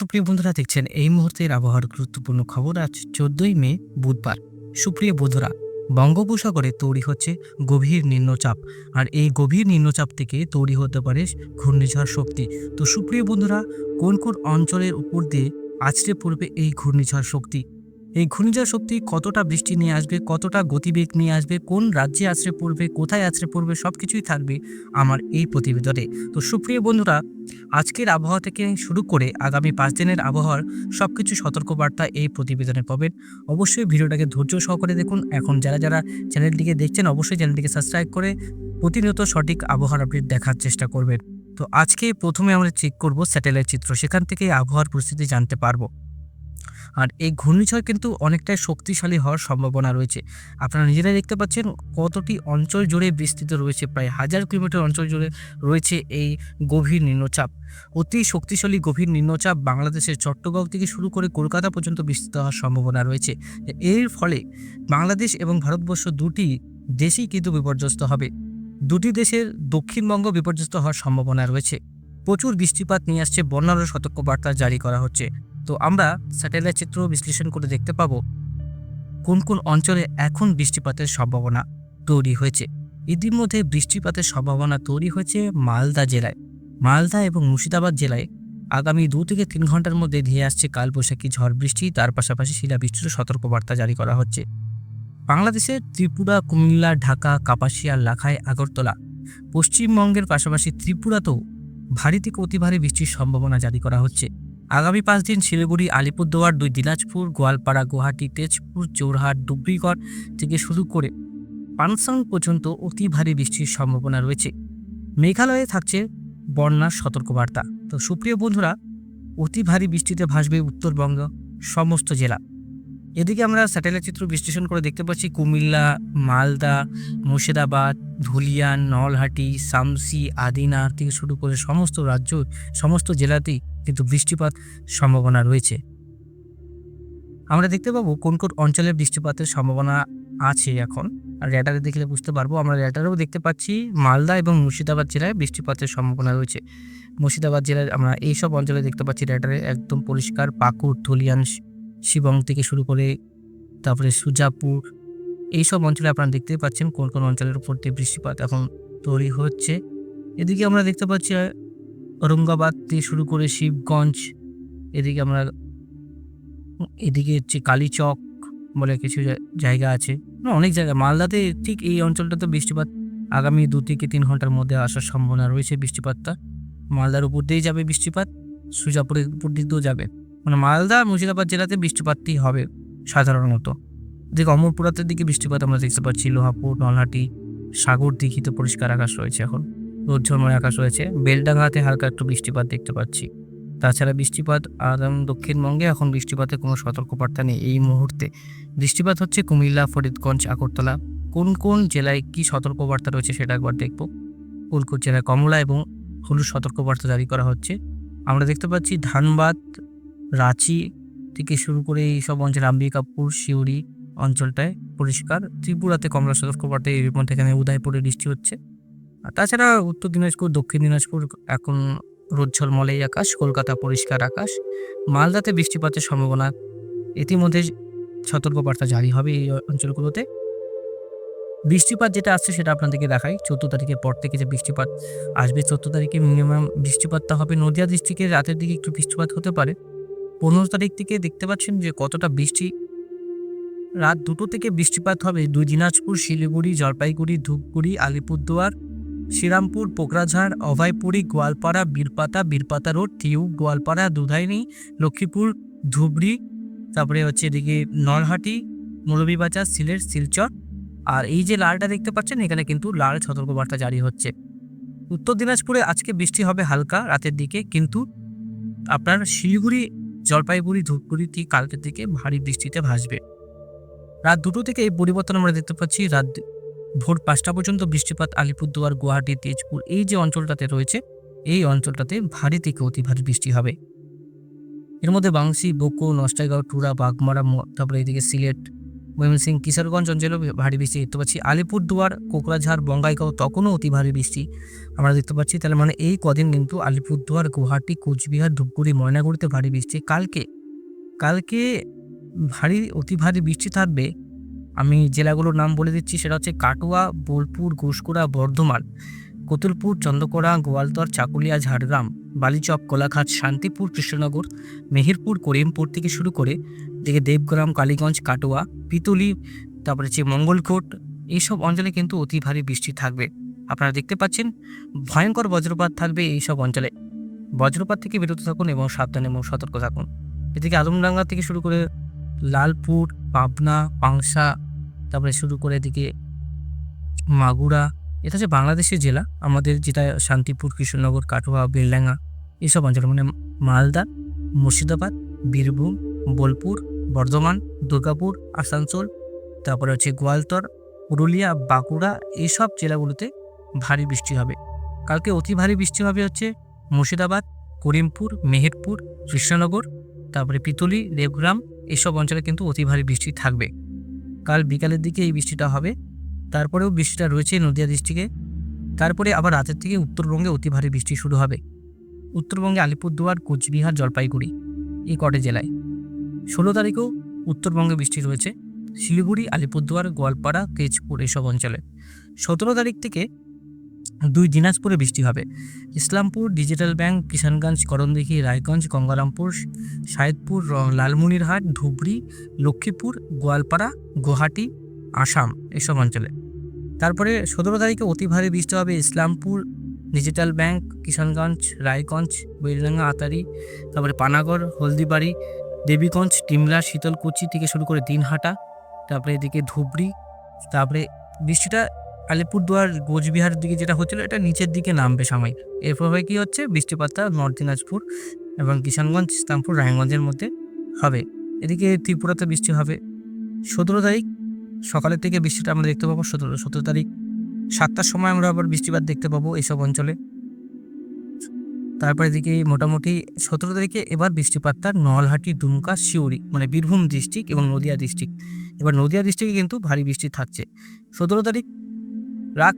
সুপ্রিয় বন্ধুরা, দেখছেন, এই মুহূর্তের আবহাওয়ার গুরুত্বপূর্ণ খবর আজ চোদ্দই মে, বুধবার। সুপ্রিয় বন্ধুরা, বঙ্গোপসাগরে তৈরি হচ্ছে গভীর নিম্নচাপ। আর এই গভীর নিম্নচাপ থেকে তৈরি হতে পারে ঘূর্ণিঝড় শক্তি। তো সুপ্রিয় বন্ধুরা, কোন কোন অঞ্চলের উপর দিয়ে আছড়ে পড়বে এই ঘূর্ণিঝড় শক্তি? এই ঘূর্ণিঝড় শক্তি কতটা বৃষ্টি নিয়ে আসবে, কতটা গতিবেগ নিয়ে আসবে, কোন রাজ্যে আছড়ে পড়বে, কোথায় আছড়ে পড়বে সব কিছুই থাকবে আমার এই প্রতিবেদনে। তো সুপ্রিয় বন্ধুরা, আজকের আবহাওয়া থেকে শুরু করে আগামী পাঁচ দিনের আবহাওয়ার সব কিছু সতর্কবার্তা এই প্রতিবেদনে পাবেন। অবশ্যই ভিডিওটাকে ধৈর্য সহকারে দেখুন। এখন যারা যারা চ্যানেলটিকে দেখছেন, অবশ্যই চ্যানেলটিকে সাবস্ক্রাইব করে প্রতিনিয়ত সঠিক আবহাওয়ার আপডেট দেখার চেষ্টা করবেন। তো আজকে প্রথমে আমরা চেক করব স্যাটেলাইট চিত্র। সেখান থেকে আবহাওয়ার পরিস্থিতি জানতে পারব। আর এই ঘূর্ণিঝড় কিন্তু অনেকটাই শক্তিশালী হওয়ার সম্ভাবনা রয়েছে। আপনারা নিজেরাই দেখতে পাচ্ছেন কতটি অঞ্চল জুড়ে বিস্তৃত রয়েছে, প্রায় হাজার কিলোমিটার অঞ্চল জুড়ে রয়েছে এই গভীর নিম্নচাপ। অতি শক্তিশালী গভীর নিম্নচাপ বাংলাদেশের চট্টগ্রাম থেকে শুরু করে কলকাতা পর্যন্ত বিস্তৃত হওয়ার সম্ভাবনা রয়েছে। এর ফলে বাংলাদেশ এবং ভারতবর্ষ দুটি দেশই কিন্তু বিপর্যস্ত হবে। দুটি দেশের দক্ষিণবঙ্গ বিপর্যস্ত হওয়ার সম্ভাবনা রয়েছে। প্রচুর বৃষ্টিপাত নিয়ে আসছে বন্যারও সতর্কবার্তা জারি করা হচ্ছে। তো আমরা স্যাটেলাইট চিত্র বিশ্লেষণ করে দেখতে পাবো কোন কোন অঞ্চলে এখন বৃষ্টিপাতের সম্ভাবনা তৈরি হয়েছে। ইতিমধ্যে বৃষ্টিপাতের সম্ভাবনা তৈরি হয়েছে মালদা জেলায়। মালদা এবং মুর্শিদাবাদ জেলায় আগামী দু থেকে তিন ঘণ্টার মধ্যে ধেয়ে আসছে কালবৈশাখী ঝড় বৃষ্টি, তার পাশাপাশি শিলাবৃষ্টির সতর্কবার্তা জারি করা হচ্ছে। বাংলাদেশের ত্রিপুরা, কুমিল্লা, ঢাকা, কাপাসিয়া, লাখাই, আগরতলা পশ্চিমবঙ্গের পাশাপাশি ত্রিপুরাতেও ভারী থেকে অতি ভারী বৃষ্টির সম্ভাবনা জারি করা হচ্ছে। আগামী পাঁচ দিন শিলিগুড়ি, আলিপুরদুয়ার, দুই দিনাজপুর, গোয়ালপাড়া, গুয়াহাটি, তেজপুর জোরহাট ডুবরিগড় থেকে শুরু করে পানসাং পর্যন্ত অতি ভারী বৃষ্টির সম্ভাবনা রয়েছে। মেঘালয়ে থাকছে বন্যার সতর্কবার্তা। তো সুপ্রিয় বন্ধুরা, অতি ভারী বৃষ্টিতে ভাসবে উত্তরবঙ্গ, সমস্ত জেলা। এদিকে আমরা স্যাটেলাইট চিত্র বিশ্লেষণ করে দেখতে পাচ্ছি কুমিল্লা, মালদা, মুর্শিদাবাদ, ধুলিয়ান, নলহাটি, সামসি, আদিনার থেকে শুরু করে সমস্ত রাজ্য, সমস্ত জেলাতেই কিন্তু বৃষ্টিপাত সম্ভাবনা রয়েছে। আমরা দেখতে পাবো কোন কোন অঞ্চলে বৃষ্টিপাতের সম্ভাবনা আছে এখন। আর র্যাডারে দেখলে বুঝতে পারব, আমরা র্যাডারেও দেখতে পাচ্ছি মালদা এবং মুর্শিদাবাদ জেলায় বৃষ্টিপাতের সম্ভাবনা রয়েছে। মুর্শিদাবাদ জেলায় আমরা এইসব অঞ্চলে দেখতে পাচ্ছি র্যাডারে একদম পরিষ্কার, পাকুড়, ধুলিয়ান শিবং থেকে শুরু করে তারপরে সুজাপুর, এইসব অঞ্চলে আপনারা দেখতে পাচ্ছেন কোন কোন অঞ্চলের উপর দিয়ে বৃষ্টিপাত এখন তৈরি হচ্ছে। এদিকে আমরা দেখতে পাচ্ছি ঔরঙ্গাবাদ থেকে শুরু করে শিবগঞ্জ, এদিকে আমরা, এদিকে হচ্ছে কালীচক বলে কিছু জায়গা আছে। অনেক জায়গা, মালদাতে ঠিক এই অঞ্চলটাতে বৃষ্টিপাত আগামী দু থেকে তিন ঘণ্টার মধ্যে আসার সম্ভাবনা রয়েছে বৃষ্টিপাতটা। মালদার উপর দিয়েই যাবে বৃষ্টিপাত, সুজাপুরের উপর দিয়েও যাবে। মানে মালদা মুর্শিদাবাদ জেলাতে বৃষ্টিপাতটি হবে সাধারণত। এদিকে অমরপুরাতের দিকে বৃষ্টিপাত আমরা দেখতে পাচ্ছি, লোহাপুর, নলহাটি, সাগর দিঘিতে পরিষ্কার আকাশ রয়েছে এখন। ঝলমলে আকাশ রয়েছে। বেলডাঙ্গাতে হালকা একটু বৃষ্টিপাত দেখতে পাচ্ছি। তাছাড়া বৃষ্টিপাত আগাম দক্ষিণবঙ্গে এখন বৃষ্টিপাতের কোনো সতর্কবার্তা নেই এই মুহূর্তে। বৃষ্টিপাত হচ্ছে কুমিল্লা, ফরিদগঞ্জ, আগরতলা। কোন কোন জেলায় কী সতর্কবার্তা রয়েছে সেটা একবার দেখব। কোন জেলায় কমলা এবং হলুদ সতর্কবার্তা জারি করা হচ্ছে। আমরা দেখতে পাচ্ছি ধানবাদ রাঁচি থেকে শুরু করে এই সব অঞ্চলে আম্বিকাপুর শিউরি অঞ্চলটায় পরিষ্কার। ত্রিপুরাতে কমলা সতর্কবার্তা এর মধ্যে এখানে উদয়পুরে বৃষ্টি হচ্ছে। আর তাছাড়া উত্তর দিনাজপুর, দক্ষিণ দিনাজপুর, এখন রোদ ঝলমলেই আকাশ, কলকাতা পরিষ্কার আকাশ। মালদাতে বৃষ্টিপাতের সম্ভাবনা ইতিমধ্যে সতর্কবার্তা জারি হবে এই অঞ্চলগুলোতে। বৃষ্টিপাত যেটা আসছে সেটা আপনাদেরকে দেখাই। চোদ্দ তারিখের পর থেকে যে বৃষ্টিপাত আসবে, চোদ্দ তারিখে মিনিমাম বৃষ্টিপাতটা হবে। নদিয়া ডিস্ট্রিক্টে রাতের দিকে একটু বৃষ্টিপাত হতে পারে। পনেরো তারিখ থেকে দেখতে পাচ্ছেন যে কতটা বৃষ্টি। রাত দুটো থেকে বৃষ্টিপাত হবে। দুই দিনাজপুর, শিলিগুড়ি, জলপাইগুড়ি, ধূপগুড়ি, আলিপুরদুয়ার, শ্রীরামপুর পোকরাঝাড় অভয়পুরি, গোয়ালপাড়া, বীরপাতা বীরপাতা রোড টিউ গোয়ালপাড়া, দুধাইনি, লক্ষ্মীপুর, ধুবড়ি, তারপরে হচ্ছে এদিকে নলহাটি, মৌলভীবাজার, সিলেট, শিলচর। আর এই যে লালটা দেখতে পাচ্ছেন, এখানে কিন্তু লাল সতর্কবার্তা জারি হচ্ছে। উত্তর দিনাজপুরে আজকে বৃষ্টি হবে হালকা রাতের দিকে, কিন্তু আপনার শিলিগুড়ি জলপাইগুড়ি ধূপগুড়ি থেকে কালকের দিকে ভারী বৃষ্টিতে ভাসবে। রাত দুটো থেকে এই পরিবর্তন আমরা দেখতে পাচ্ছি, রাত ভোর পাঁচটা পর্যন্ত বৃষ্টিপাত আলিপুরদুয়ার, গুয়াহাটি, তেজপুর, এই যে অঞ্চলটাতে রয়েছে, এই অঞ্চলটাতে ভারী থেকে অতি ভারী বৃষ্টি হবে। এর মধ্যে বাংসি বকু নষ্টাইগাঁও টুরা, বাগমারা তারপরে এদিকে সিলেট ময়মনসিংহ কিশোরগঞ্জ অঞ্চলেও ভারী বৃষ্টি দেখতে পাচ্ছি। আলিপুরদুয়ার কোকরাঝাড় বঙ্গাইগাঁও তখনও অতি ভারী বৃষ্টি। আমরা দেখতে পাচ্ছি তাহলে মানে এই কদিন কিন্তু আলিপুরদুয়ার, গুয়াহাটি, কোচবিহার, ধূপগুড়ি, ময়নাগুড়িতে ভারী বৃষ্টি। কালকে কালকে ভারী, অতি ভারী বৃষ্টি থাকবে। আমি জেলাগুলোর নাম বলে দিচ্ছি, সেটা হচ্ছে কাটোয়া, বোলপুর, ঘুষকুড়া, বর্ধমান। কতুলপুর, চন্দ্রকোড়া, গোয়ালতর, চাকুলিয়া, ঝাড়গ্রাম, বালিচক, কোলাঘাট, শান্তিপুর, কৃষ্ণনগর, মেহেরপুর, করিমপুর থেকে শুরু করে দিকে দেবগ্রাম, কালীগঞ্জ, কাটোয়া, পিতুলি, তারপরে হচ্ছে মঙ্গলকোট, এইসব অঞ্চলে কিন্তু অতি ভারী বৃষ্টি থাকবে। আপনারা দেখতে পাচ্ছেন, ভয়ঙ্কর বজ্রপাত থাকবে এইসব অঞ্চলে। বজ্রপাত থেকে বিরত থাকুন এবং সাবধান এবং সতর্ক থাকুন। এদিকে আদমডাঙ্গা থেকে শুরু করে লালপুর, পাবনা, পাংশা, তারপরে শুরু করে এদিকে মাগুরা এটা হচ্ছে বাংলাদেশের জেলা, আমাদের যেটা শান্তিপুর, কৃষ্ণনগর, কাটোয়া, বেলডাঙ্গা, এসব অঞ্চল মানে মালদা, মুর্শিদাবাদ, বীরভূম, বোলপুর, বর্ধমান, দুর্গাপুর, আসানসোল, তারপরে হচ্ছে গোয়ালতর, পুরুলিয়া, বাঁকুড়া এইসব জেলাগুলোতে ভারী বৃষ্টি হবে। কালকে অতি ভারী বৃষ্টি হবে হচ্ছে মুর্শিদাবাদ, করিমপুর, মেহেরপুর, কৃষ্ণনগর, তারপরে পিতলি, দেবগ্রাম, এসব অঞ্চলে কিন্তু অতি ভারী বৃষ্টি থাকবে। কাল বিকালের দিকে এই বৃষ্টিটা হবে। তারপরেও বৃষ্টিটা রয়েছে নদিয়া ডিস্ট্রিক্টে। তারপরে আবার রাতের থেকে উত্তরবঙ্গে অতি ভারী বৃষ্টি শুরু হবে। উত্তরবঙ্গে আলিপুরদুয়ার, কোচবিহার, জলপাইগুড়ি এই কটে জেলায়। ষোলো তারিখেও উত্তরবঙ্গে বৃষ্টি রয়েছে। শিলিগুড়ি, আলিপুরদুয়ার, গোয়ালপাড়া তেজপুর এসব অঞ্চলে। সতেরো তারিখ থেকে দুই দিনাজপুরে বৃষ্টি হবে। ইসলামপুর, ডিজিটাল ব্যাংক, কিষানগঞ্জ, করণদিঘি, রায়গঞ্জ, গঙ্গারামপুর সাহেদপুর লালমনিরহাট, ধুবড়ি, লক্ষ্মীপুর, গোয়ালপাড়া, গুয়াহাটি আসাম এসব অঞ্চলে। তারপরে সতেরো তারিখে অতি ভারী বৃষ্টি হবে ইসলামপুর, ডিজিটাল ব্যাংক, কিষানগঞ্জ, রায়গঞ্জ বেলডাঙ্গা আতারি, তারপরে পানাগড়, হলদিবাড়ি, দেবীগঞ্জ টিমলা শীতলকুচি থেকে শুরু করে দিনহাটা, তারপরে এদিকে ধুবড়ি, তারপরে বৃষ্টিটা আলিপুরদুয়ার, কোচবিহারের দিকে যেটা হচ্ছিল এটা নিচের দিকে নামবে সাময়িক। এর প্রভাবে কী হচ্ছে? বৃষ্টিপাতটা নর্থ দিনাজপুর এবং কিষানগঞ্জ, ইসলামপুর, রায়গঞ্জের মধ্যে হবে। এদিকে ত্রিপুরাতে বৃষ্টি হবে। সতেরো তারিখ সকালের থেকে বৃষ্টিটা আমরা দেখতে পাবো সতেরো সতেরো তারিখ। সাতটার সময় আমরা আবার বৃষ্টিপাত দেখতে পাবো এইসব অঞ্চলে। তারপরে এদিকে মোটামুটি সতেরো তারিখে এবার বৃষ্টিপাতটা নলহাটি, দুমকা শিউরি মানে বীরভূম ডিস্ট্রিক্ট এবং নদিয়া ডিস্ট্রিক্ট। এবার নদিয়া ডিস্ট্রিক্টে কিন্তু ভারী বৃষ্টি থাকছে। সতেরো তারিখ রাত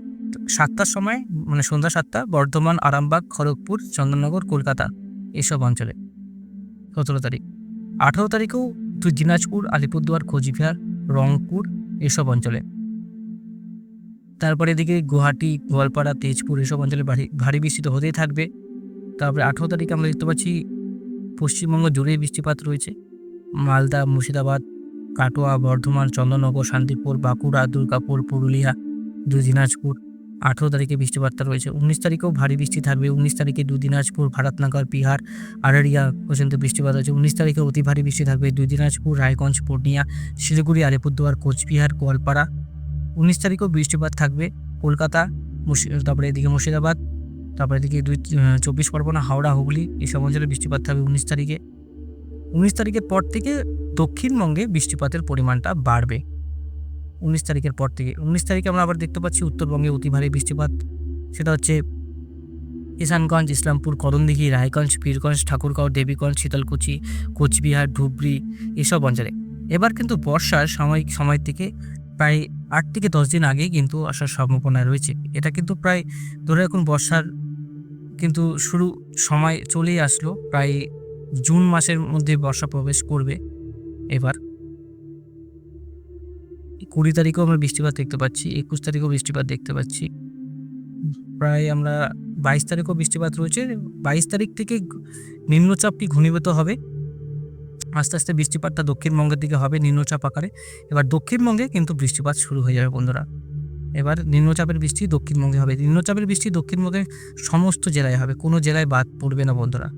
সাতটার সময় মানে সন্ধ্যা সাতটা, বর্ধমান, আরামবাগ, খড়গপুর, চন্দননগর, কলকাতা এসব অঞ্চলে সতেরো তারিখ। আঠারো তারিখেও দিনাজপুর, আলিপুরদুয়ার, কোচবিহার, রংপুর এসব অঞ্চলে। তারপরে এদিকে গুয়াহাটি, গোয়ালপাড়া, তেজপুর এসব অঞ্চলে ভারী ভারী বৃষ্টি তো হতেই থাকবে। তারপরে আঠেরো তারিখে আমরা দেখতে পাচ্ছি পশ্চিমবঙ্গ জুড়ে বৃষ্টিপাত রয়েছে। মালদা, মুর্শিদাবাদ, কাটোয়া, বর্ধমান চন্দননগর শান্তিপুর, বাঁকুড়া, দুর্গাপুর, পুরুলিয়া, দুই দিনাজপুর আঠেরো তারিখে বৃষ্টিপাতটা রয়েছে। উনিশ তারিখেও ভারী বৃষ্টি থাকবে। উনিশ তারিখে দুই দিনাজপুর, ভারতনগর, বিহার, আরারিয়া পর্যন্ত বৃষ্টিপাত আছে উনিশ তারিখে অতি ভারী বৃষ্টি থাকবে। দুই দিনাজপুর, রায়গঞ্জ, পূর্ণিয়া, শিলিগুড়ি, আলিপুরদুয়ার, কোচবিহার, গোয়ালপাড়া। উনিশ তারিখেও বৃষ্টিপাত থাকবে। কলকাতা তারপরে এদিকে মুর্শিদাবাদ, তারপরে এদিকে দুই চব্বিশ পরগনা, হাওড়া, হুগলি এইসব অঞ্চলে বৃষ্টিপাত থাকবে উনিশ তারিখে। উনিশ তারিখের পর থেকে দক্ষিণবঙ্গে বৃষ্টিপাতের পরিমাণটা বাড়বে। উনিশ তারিখের পর থেকে। উনিশ তারিখে আমরা আবার দেখতে পাচ্ছি উত্তরবঙ্গে অতি ভারী বৃষ্টিপাত। সেটা হচ্ছে কিষানগঞ্জ, ইসলামপুর, করণদিঘি, রায়গঞ্জ, পীরগঞ্জ, ঠাকুরগাঁও, দেবীগঞ্জ, শীতলকুচি, কোচবিহার, ধুবড়ি এসব অঞ্চলে। এবার কিন্তু বর্ষার সাময়িক সময় থেকে প্রায় আট থেকে দশ দিন আগেই কিন্তু আসার সম্ভাবনা রয়েছে। এটা কিন্তু প্রায় ধরে রাখুন বর্ষার কিন্তু শুরু সময় চলেই আসলো। প্রায় জুন মাসের মধ্যে বর্ষা প্রবেশ করবে এবার। কুড়ি তারিখেও আমরা বৃষ্টিপাত দেখতে পাচ্ছি, একুশ তারিখেও বৃষ্টিপাত দেখতে পাচ্ছি। প্রায় আমরা বাইশ তারিখও বৃষ্টিপাত রয়েছে, বাইশ তারিখ থেকে নিম্নচাপটি ঘনীভূত হবে। আস্তে আস্তে বৃষ্টিপাতটা দক্ষিণবঙ্গের দিকে হবে নিম্নচাপ আকারে। এবার দক্ষিণবঙ্গে কিন্তু বৃষ্টিপাত শুরু হয়ে যাবে বন্ধুরা। এবার নিম্নচাপের বৃষ্টি দক্ষিণবঙ্গে হবে। নিম্নচাপের বৃষ্টি দক্ষিণবঙ্গে সমস্ত জেলায় হবে, কোনো জেলায় বাদ পড়বে না বন্ধুরা।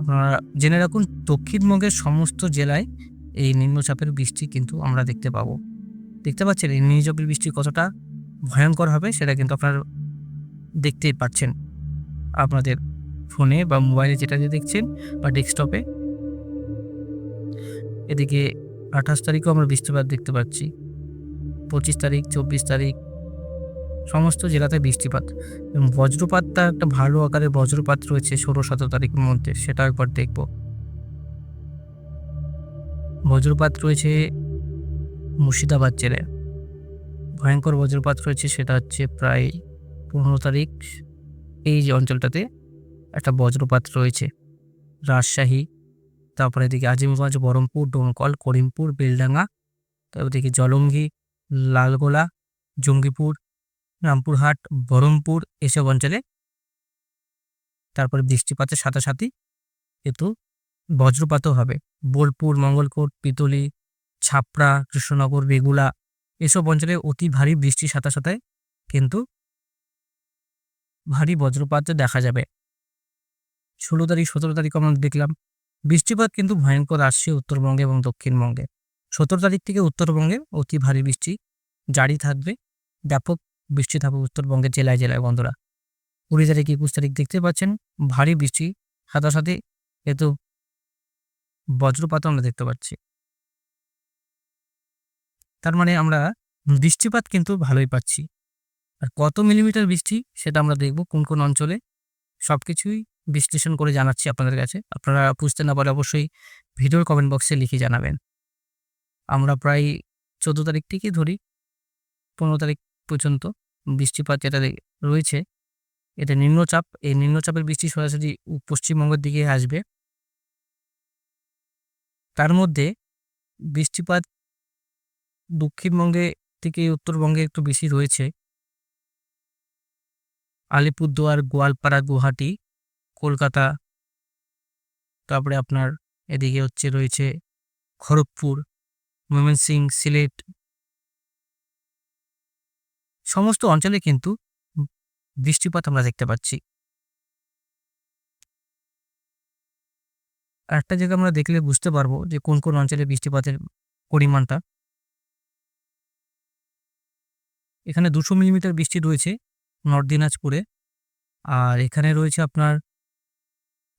আপনারা জেনে রাখুন, দক্ষিণবঙ্গের সমস্ত জেলায় এই নিম্নচাপের বৃষ্টি কিন্তু আমরা দেখতে পাবো। দেখতে পাচ্ছেন এই নিম্নচাপের বৃষ্টি কতটা ভয়ঙ্কর হবে সেটা কিন্তু আপনারা দেখতেই পাচ্ছেন। আপনাদের ফোনে বা মোবাইলে যেটা দিয়ে দেখছেন বা ডেস্কটপে। এদিকে আঠাশ তারিখও আমরা বৃষ্টিপাত দেখতে পাচ্ছি। পঁচিশ তারিখ, চব্বিশ তারিখ, সমস্ত জেলাতে বৃষ্টিপাত। এবং বজ্রপাতটা একটা ভালো আকারের বজ্রপাত রয়েছে ষোলো, সতেরো তারিখের মধ্যে, সেটা একবার দেখব। বজ্রপাত রয়েছে মুর্শিদাবাদ জেলায় ভয়ঙ্কর বজ্রপাত রয়েছে সেটা হচ্ছে প্রায় পনেরো তারিখ। এই যে অঞ্চলটাতে একটা বজ্রপাত রয়েছে। রাজশাহী, তারপরে এদিকে আজিমগঞ্জ, বহরমপুর, ডোমকল, করিমপুর, বেলডাঙ্গা, তারপর এদিকে জলঙ্গি, লালগোলা, জঙ্গিপুর, রামপুরহাট, বহরমপুর এসব অঞ্চলে তারপরে বৃষ্টিপাতের সাথে সাথেই কিন্তু বজ্রপাতও হবে। বোলপুর, মঙ্গলকোট, পিতলি ছাপড়া, কৃষ্ণনগর, বেগুলা এসব অঞ্চলে অতি ভারী বৃষ্টির সাথে সাথে কিন্তু ভারী বজ্রপাত দেখা যাবে। ষোলো তারিখ, সতেরো তারিখ আমরা দেখলাম, বৃষ্টিপাত কিন্তু ভয়ঙ্কর আসছে উত্তরবঙ্গে এবং দক্ষিণবঙ্গে। সতেরো তারিখ থেকে উত্তরবঙ্গে অতি ভারী বৃষ্টি জারি থাকবে, ব্যাপক বৃষ্টি থাকবে উত্তরবঙ্গের জেলায় জেলায় বন্ধুরা। কুড়ি তারিখ, একুশ তারিখ দেখতে পাচ্ছেন, ভারী বৃষ্টি সাথে সাথে কিন্তু বজ্রপাতও আমরা দেখতে পাচ্ছি। তার মানে আমরা বৃষ্টিপাত কিন্তু ভালোই পাচ্ছি। আর কত মিলিমিটার বৃষ্টি সেটা আমরা দেখব কোন কোন অঞ্চলে। সব কিছুই বিশ্লেষণ করে জানাচ্ছি আপনাদের কাছে। আপনারা বুঝতে না পারে অবশ্যই ভিডিওর কমেন্ট বক্সে লিখে জানাবেন। আমরা প্রায় চোদ্দ তারিখ থেকে ধরি, পনেরো তারিখ পর্যন্ত বৃষ্টিপাত যেটা রয়েছে, এটা নিম্নচাপ। এই নিম্নচাপের বৃষ্টি সরাসরি পশ্চিমবঙ্গের দিকে আসবে। তার মধ্যে বৃষ্টিপাত দক্ষিণবঙ্গে থেকে উত্তরবঙ্গে একটু বেশি রয়েছে। আলিপুরদুয়ার, গোয়ালপাড়া, গুয়াহাটি, কলকাতা, তারপরে আপনার এদিকে হচ্ছে রয়েছে খড়গপুর, ময়মনসিং, সিলেট। সমস্ত অঞ্চলে কিন্তু বৃষ্টিপাত আমরা দেখতে পাচ্ছি। একটা জায়গা আমরা দেখলে বুঝতে পারব যে কোন কোন অঞ্চলে বৃষ্টিপাতের পরিমাণটা। এখানে দুশো মিলিমিটার বৃষ্টি রয়েছে নর্থ দিনাজপুরে। আর এখানে রয়েছে আপনার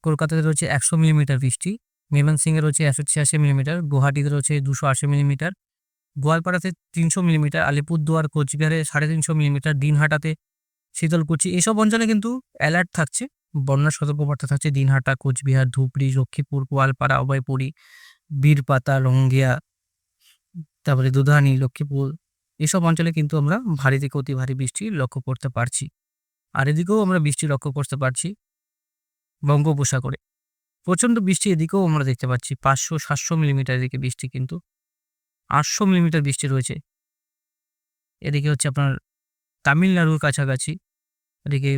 কলকাতাতে রয়েছে একশো মিলিমিটার বৃষ্টি ময়মনসিংহে রয়েছে একশো ছিয়াশি মিলিমিটার, গুয়াহাটিতে রয়েছে দুশো আশি মিলিমিটার, গোয়ালপাড়াতে তিনশো মিলিমিটার, আলিপুরদুয়ার, কোচবিহারে সাড়ে তিনশো মিলিমিটার, দিনহাটাতে শীতলকুচি, এসব অঞ্চলে কিন্তু অ্যালার্ট থাকছে বন্যার সতর্কবার্তা থাকছে দিনহাটা, কোচবিহার ধুবড়ি লক্ষ্মীপুর, গোয়ালপাড়া, অভয়পুরী, বীরপাতা, রঙ্গিয়া, তারপরে দুধানি, লক্ষ্মীপুর এসব অঞ্চলে কিন্তু আমরা ভারী থেকে অতি ভারী বৃষ্টি লক্ষ্য করতে পারছি। আর এদিকেও আমরা বৃষ্টি লক্ষ্য করতে পারছি বঙ্গোপসাগরে। প্রচণ্ড বৃষ্টি এদিকেও আমরা দেখতে পাচ্ছি, পাঁচশো সাতশো মিলিমিটার এদিকে বৃষ্টি কিন্তু, আটশো মিলিমিটার বৃষ্টি রয়েছে। এদিকে হচ্ছে আপনার তামিলনাড়ুর কাছাকাছি, এদিকে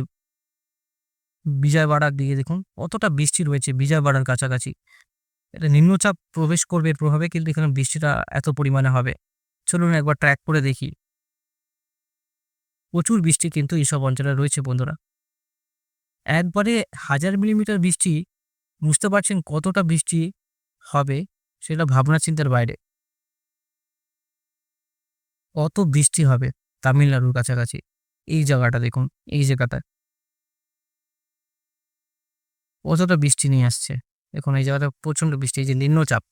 বিজয়বাড়ার দিকে দেখুন, কতটা বৃষ্টি রয়েছে বিজয়বাড়ার কাছাকাছি। এটা নিম্নচাপ প্রবেশ করবে প্রভাবে কিন্তু এখানে বৃষ্টিটা এত পরিমাণে হবে। চলুন একবার ট্র্যাক করে দেখি। প্রচুর বৃষ্টি কিন্তু এইসব অঞ্চলে রয়েছে বন্ধুরা। একবারে হাজার মিলিমিটার বৃষ্টি, বুঝতে পারছেন কতটা বৃষ্টি হবে সেটা ভাবনা চিন্তার বাইরে। কত বৃষ্টি হবে তামিলনাড়ুর কাছাকাছি। এই জায়গাটা দেখুন, এই জায়গাটা কতটা বৃষ্টি নিয়ে আসছে। দেখুন এই জায়গাটা প্রচণ্ড বৃষ্টি, এই যে নিম্নচাপ।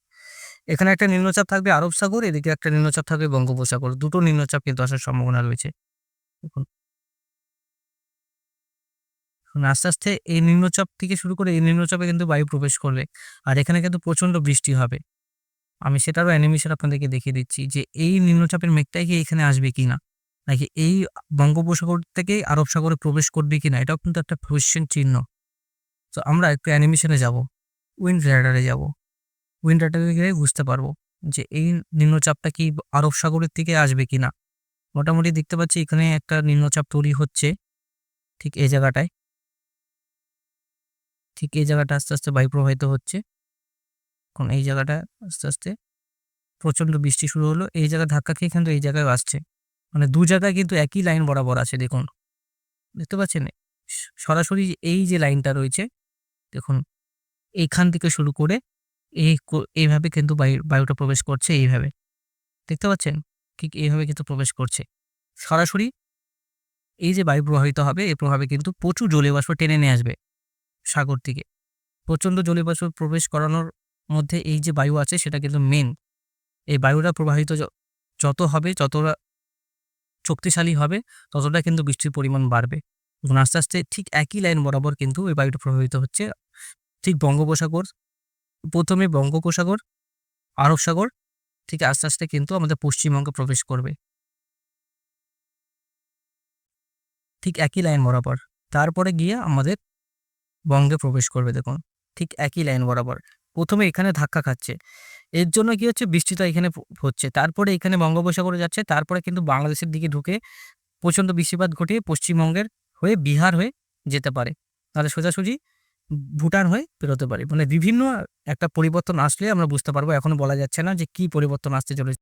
এখানে একটা নিম্নচাপ থাকবে আরব সাগর, এদিকে একটা নিম্নচাপ থাকবে বঙ্গোপসাগর। দুটো নিম্নচাপ কিন্তু আসার সম্ভাবনা রয়েছে। আস্তে আস্তে এই নিম্নচাপ থেকে শুরু করে এই নিম্নচাপে কিন্তু বায়ু প্রবেশ করবে। আর এখানে কিন্তু প্রচণ্ড বৃষ্টি হবে। আমি সেটারও অ্যানিমেশন আপনাদেরকে দেখিয়ে দিচ্ছি যে এই নিম্নচাপের মেঘটাই কি এখানে আসবে কি না? নাকি এই বঙ্গোপসাগর থেকে আরব সাগরে প্রবেশ করবে কি না? এটাও কিন্তু একটা কোয়েশ্চেন চিহ্ন। তো আমরা একটু অ্যানিমেশনে যাব। উইন্ড রাডারে যাব। উইন্ড রাডারে গেলে বুঝতে পারব যে এই নিম্নচাপটা কি আরব সাগরের থেকে আসবে কি না মোটামুটি দেখতে পাচ্ছি এখানে একটা নিম্নচাপ তৈরি হচ্ছে ঠিক এই জায়গাটায়। ঠিক এই জায়গাটা আস্তে আস্তে বায়ু প্রবাহিত হচ্ছে। এখন এই জায়গাটা আস্তে আস্তে প্রচণ্ড বৃষ্টি শুরু হলো। এই জায়গায় ধাক্কা খেয়ে কিন্তু এই জায়গায় আসছে। মানে দু জায়গায় কিন্তু একই লাইন বরাবর আছে দেখুন। দেখতে পাচ্ছেন? সরাসরি এই যে লাইনটা রয়েছে, দেখুন, এইখান থেকে শুরু করে এই এইভাবে কিন্তু বায়ু, বায়ুটা প্রবেশ করছে এইভাবে। দেখতে পাচ্ছেন? ঠিক এইভাবে কিন্তু প্রবেশ করছে। সরাসরি এই যে বায়ু প্রবাহিত হবে এই প্রভাবে কিন্তু প্রচুর জলীয় বাষ্প টেনে নিয়ে আসবে সাগর থেকে প্রচণ্ড জলীয় বাষ্প প্রবেশ করানোর মধ্যে এই যে বায়ু আছে, সেটা কিন্তু মেন এই বায়ুটা প্রবাহিত যত হবে, যতটা শক্তিশালী হবে, ততটা কিন্তু বৃষ্টির পরিমাণ বাড়বে। এবং আস্তে আস্তে ঠিক একই লাইন বরাবর কিন্তু এই বায়ুটা প্রভাবিত হচ্ছে। ঠিক বঙ্গোপসাগর প্রথমে বঙ্গোপসাগর, আরব সাগর, ঠিক আস্তে আস্তে কিন্তু আমাদের পশ্চিমবঙ্গে প্রবেশ করবে। ঠিক একই লাইন বরাবর। তারপরে গিয়ে আমাদের বঙ্গে প্রবেশ করবে, দেখুন। ঠিক একই লাইন বরাবর। প্রথমে এখানে ধাক্কা খাচ্ছে। এর জন্য কি হচ্ছে? বৃষ্টিটা এখানে হচ্ছে। তারপরে এখানে বঙ্গোপসাগরে যাচ্ছে। তারপরে কিন্তু বাংলাদেশের দিকে ঢুকে প্রচণ্ড বৃষ্টিপাত ঘটিয়ে পশ্চিমবঙ্গের হয়ে বিহার হয়ে যেতে পারে। তাহলে সোজাসুজি ভুটান হয়ে বেরোতে পারি। মানে বিভিন্ন একটা পরিবর্তন আসলে আমরা বুঝতে পারব। এখনও বলা যাচ্ছে না যে কি পরিবর্তন আসতে চলেছে।